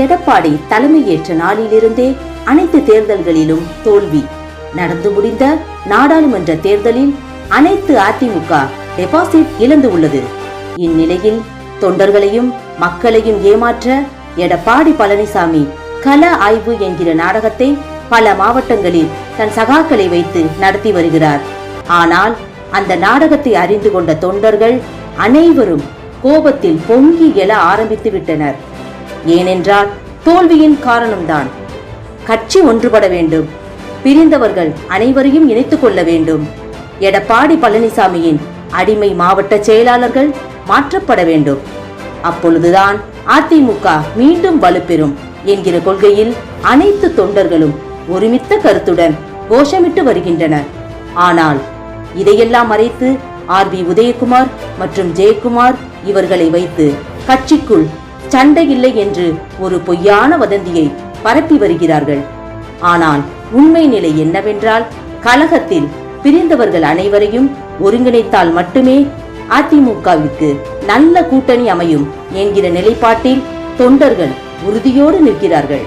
எடப்பாடி தலைமையேற்ற நாளிலிருந்தே அனைத்து தேர்தல்களிலும் தோல்வி. நடந்து முடிந்த நாடாளுமன்ற தேர்தலில் அனைத்து அதிமுக டெபாசிட் இழந்து உள்ளது. இந்நிலையில் தொண்டர்களையும் மக்களையும் ஏமாற்ற எடப்பாடி பழனிசாமி கல ஆய்வு என்கிற நாடகத்தை பல மாவட்டங்களில் தன் சகாக்களை வைத்து நடத்தி வருகிறார். ஆனால் அந்த நாடகத்தை அறிந்து கொண்ட தொண்டர்கள் அனைவரும் கோபத்தில் பொங்கி எழ ஆரம்பித்து விட்டனர். ஏனென்றால் தோல்வியின் காரணம்தான். கட்சி ஒன்றுபட வேண்டும். பிரிந்தவர்கள் அனைவரையும் இணைத்துக் கொள்ள வேண்டும். எடப்பாடி பழனிசாமியின் அடிமை மாவட்ட செயலாளர்கள் மாற்றப்பட வேண்டும். அப்பொழுதுதான் அதிமுக மீண்டும் வலுப்பெறும் என்கிற கொள்கையில் அனைத்து தொண்டர்களும் ஒருமித்த கருத்துடன் கோஷமிட்டு வருகின்றனர். ஆனால் இதையெல்லாம் மறைத்து ஆர் பி உதயகுமார் மற்றும் ஜெயக்குமார் இவர்களை வைத்து கட்சிக்குள் சண்டை இல்லை என்று ஒரு பொய்யான வதந்தியை பரப்பி வருகிறார்கள். ஆனால் உண்மை நிலை என்னவென்றால் கழகத்தில் பிரிந்தவர்கள் அனைவரையும் ஒருங்கிணைத்தால் மட்டுமே அதிமுகவிற்கு நல்ல கூட்டணி அமையும் என்கிற நிலைப்பாட்டில் தொண்டர்கள் உறுதியோடு நிற்கிறார்கள்.